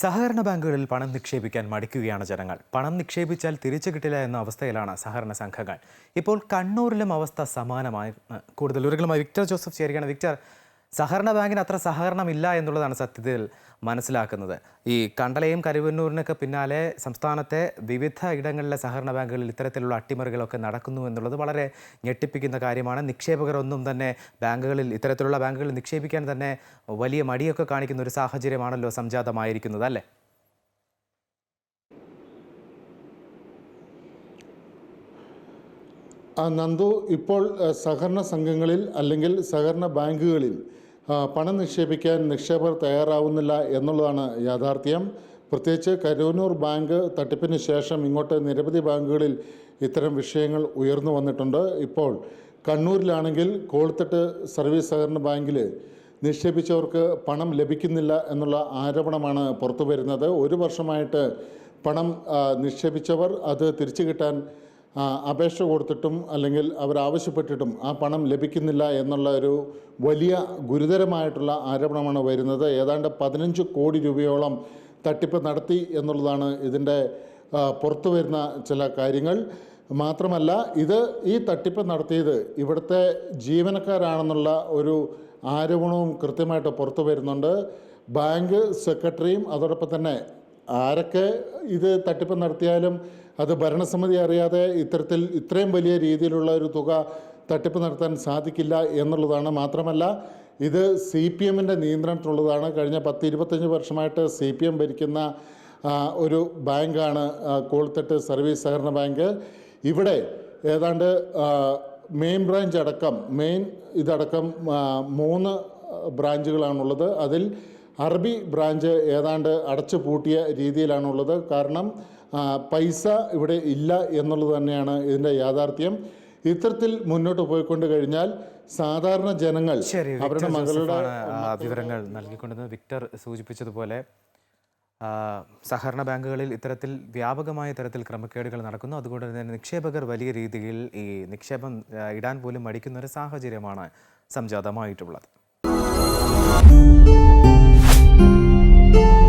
സഹകരണ ബാങ്കുകളിൽ പണം നിക്ഷേപിക്കാൻ മടിക്കുകയാണ് ജനങ്ങൾ. പണം നിക്ഷേപിച്ചാൽ തിരിച്ചു കിട്ടില്ല എന്ന അവസ്ഥയിലാണ് സഹകരണ സംഘങ്ങൾ. ഇപ്പോൾ കണ്ണൂരിലും അവസ്ഥ സമാനമായി കൂടുതൽ വിവരങ്ങളുമായി വിക്ടർ ജോസഫ് ചേരുകയാണ്. വിക്ടർ സഹകരണ ബാങ്കിന് അത്ര സഹകരണമില്ല എന്നുള്ളതാണ് സത്യത്തിൽ മനസ്സിലാക്കുന്നത്. ഈ കണ്ടലയും കരുവന്നൂരിനൊക്കെ പിന്നാലെ സംസ്ഥാനത്തെ വിവിധ ഇടങ്ങളിലെ സഹകരണ ബാങ്കുകളിൽ ഇത്തരത്തിലുള്ള അട്ടിമറികളൊക്കെ നടക്കുന്നു എന്നുള്ളത് വളരെ ഞെട്ടിപ്പിക്കുന്ന കാര്യമാണ്. നിക്ഷേപകരൊന്നും തന്നെ ബാങ്കുകളിൽ ഇത്തരത്തിലുള്ള ബാങ്കുകളിൽ നിക്ഷേപിക്കാൻ തന്നെ വലിയ മടിയൊക്കെ കാണിക്കുന്ന ഒരു സാഹചര്യമാണല്ലോ സംജാതമായിരിക്കുന്നത് അല്ലേ? നന്ദു ഇപ്പോൾ സഹകരണ സംഘങ്ങളിൽ അല്ലെങ്കിൽ സഹകരണ ബാങ്കുകളിൽ പണം നിക്ഷേപിക്കാൻ നിക്ഷേപകർ തയ്യാറാവുന്നില്ല എന്നുള്ളതാണ് യാഥാർത്ഥ്യം. പ്രത്യേകിച്ച് കരൂനൂർ ബാങ്ക് തട്ടിപ്പിന് ശേഷം ഇങ്ങോട്ട് നിരവധി ബാങ്കുകളിൽ ഇത്തരം വിഷയങ്ങൾ ഉയർന്നു വന്നിട്ടുണ്ട്. ഇപ്പോൾ കണ്ണൂരിലാണെങ്കിൽ കോൾത്തട്ട് സർവീസ് സഹകരണ ബാങ്കിൽ നിക്ഷേപിച്ചവർക്ക് പണം ലഭിക്കുന്നില്ല എന്നുള്ള ആരോപണമാണ് പുറത്തു വരുന്നത് ഒരു വർഷമായിട്ട് പണം നിക്ഷേപിച്ചവർ അത് തിരിച്ചു കിട്ടാൻ അപേക്ഷ കൊടുത്തിട്ടും അല്ലെങ്കിൽ അവരാവശ്യപ്പെട്ടിട്ടും ആ പണം ലഭിക്കുന്നില്ല എന്നുള്ള ഒരു വലിയ ഗുരുതരമായിട്ടുള്ള ആരോപണമാണ് വരുന്നത്. ഏതാണ്ട് പതിനഞ്ച് കോടി രൂപയോളം തട്ടിപ്പ് നടത്തി എന്നുള്ളതാണ് ഇതിന്റെ പുറത്തു വരുന്ന ചില കാര്യങ്ങൾ. മാത്രമല്ല ഇത് ഈ തട്ടിപ്പ് നടത്തിയത് ഇവിടുത്തെ ജീവനക്കാരാണെന്നുള്ള ഒരു ആരോപണവും കൃത്യമായിട്ട് പുറത്തു വരുന്നുണ്ട്. ബാങ്ക് സെക്രട്ടറിയും അതോടൊപ്പം തന്നെ ആരൊക്കെ ഇത് തട്ടിപ്പ് നടത്തിയാലും അത് ഭരണസമിതി അറിയാതെ ഇത്തരത്തിൽ ഇത്രയും വലിയ രീതിയിലുള്ള ഒരു തുക തട്ടിപ്പ് നടത്താൻ സാധിക്കില്ല എന്നുള്ളതാണ് മാത്രമല്ല ഇത് സി പി എമ്മിന്റെ നിയന്ത്രണത്തിലുള്ളതാണ്. കഴിഞ്ഞ പത്ത് ഇരുപത്തഞ്ച് വർഷമായിട്ട് സി പി എം ഭരിക്കുന്ന ഒരു ബാങ്കാണ് കോൾത്തട്ട് സർവീസ് സഹകരണ ബാങ്ക്. ഇവിടെ ഏതാണ്ട് മെയിൻ ബ്രാഞ്ച് അടക്കം മെയിൻ ഇതടക്കം മൂന്ന് ബ്രാഞ്ചുകളാണുള്ളത്. അതിൽ അറബി ബ്രാഞ്ച് ഏതാണ്ട് അടച്ചു പൂട്ടിയ രീതിയിലാണുള്ളത്. കാരണം പൈസ ഇവിടെ ഇല്ല എന്നുള്ളത് തന്നെയാണ് ഇതിന്റെ യാഥാർത്ഥ്യം. ഇത്തരത്തിൽ മുന്നോട്ട് പോയിക്കൊണ്ട് കഴിഞ്ഞാൽ സാധാരണ ജനങ്ങൾ അവരുടെ മകളുടെ വിവരങ്ങൾ നൽകിക്കൊണ്ടിരുന്നത്. വിക്ടർ സൂചിപ്പിച്ചതുപോലെ സഹകരണ ബാങ്കുകളിൽ ഇത്തരത്തിൽ വ്യാപകമായ തരത്തിൽ ക്രമക്കേടുകൾ നടക്കുന്നു. അതുകൊണ്ട് തന്നെ നിക്ഷേപകർ വലിയ രീതിയിൽ ഈ നിക്ഷേപം ഇടാൻ പോലും മടിക്കുന്ന ഒരു സാഹചര്യമാണ് സംജാതമായിട്ടുള്ളത്. Thank you.